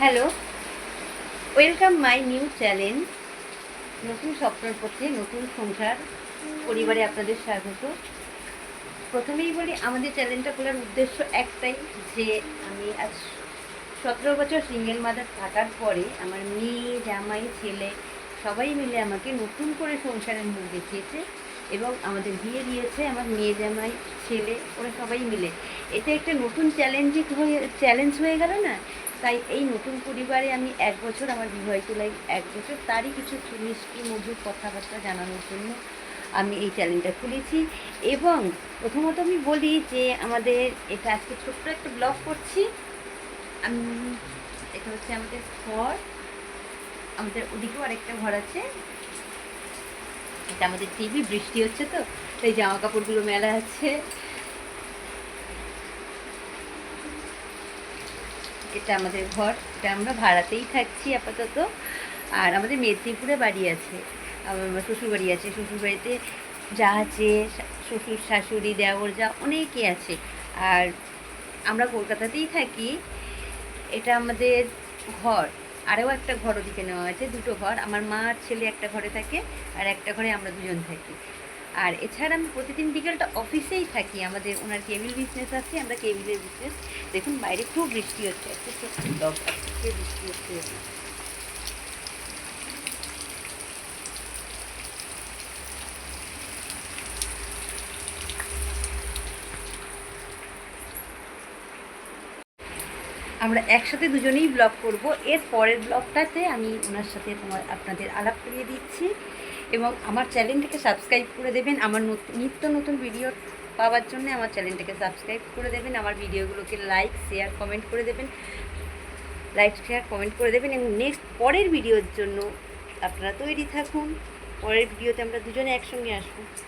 Hello welcome my new challenge নতুন স্বপ্নের পথে, নতুন সংসার, পরিবারে আপনাদের স্বাগত। প্রথমেই বলি, আমাদের চ্যানেলটা খোলার উদ্দেশ্য একটাই যে আমি আজ সতেরো বছর সিঙ্গেল মাদার থাকার পরে আমার মেয়ে, জামাই, ছেলে সবাই মিলে আমাকে নতুন করে সংসারের মুখ দেখিয়েছে এবং আমাদের বিয়ে দিয়েছে আমার মেয়ে, জামাই, ছেলে, ওরা সবাই মিলে। এটা একটা নতুন চ্যালেঞ্জিং হয়ে চ্যালেঞ্জ হয়ে গেল না? তাই এই নতুন পরিবারে আমি এক বছর আমার বিবাহিত লাইফ, এক বছর তারই কিছু মিষ্টি মধুর কথাবার্তা জানানোর জন্য আমি এই চ্যানেলটা খুলেছি। এবং প্রথমত আমি বলি যে আমাদের এটা আজকে ছোট্ট একটা ব্লগ করছি। আমি, এটা হচ্ছে আমাদের ঘর। আমাদের ওদিকেও আরেকটা ঘর আছে। এটা আমাদের টিভি বৃষ্টি হচ্ছে তো তাই জামা কাপড়গুলো মেলা আছে। এটা আমাদের ঘর, এটা আমরা ভাড়াতেই থাকছি আপাতত। আর আমাদের মেদিনীপুরে বাড়ি আছে শ্বশুর বাড়ি আছে। শ্বশুর বাড়িতে যা আছে, শ্বশুর, শাশুড়ি, দেওর যা অনেকে আছে। আর আমরা কলকাতাতেই থাকি, এটা আমাদের ঘর। আরও একটা ঘর ওদিকে নেওয়া আছে দুটো ঘর। আমার মা ছেলে একটা ঘরে থাকে, আর একটা ঘরে আমরা দুজন থাকি। আর এছাড়া আমি প্রতিদিন বিকেলটা অফিসেই থাকি। আমাদের ওনার কেবিল বিজনেস আছে, আমরা কেবিলের বিজনেস দেখুন, বাইরে খুব বৃষ্টি হচ্ছে বৃষ্টি হচ্ছে। আমরা একসাথে দুজনেই ব্লগ করব। এর পরের ব্লগটাতে আমি ওনার সাথে তোমার আপনাদের আলাপ করিয়ে দিচ্ছি। এবং আমার চ্যানেলটাকে সাবস্ক্রাইব করে দেবেন। আমার নত- নিত্য নতুন ভিডিও পাওয়ার জন্য আমার চ্যানেলটাকে সাবস্ক্রাইব করে দেবেন। আমার ভিডিওগুলোকে লাইক শেয়ার কমেন্ট করে দেবেন। লাইক শেয়ার কমেন্ট করে দেবেন। এবং নেক্সট পরের ভিডিওর জন্য আপনারা তৈরি থাকুন। পরের ভিডিওতে আমরা দুজনে একসঙ্গে আসব।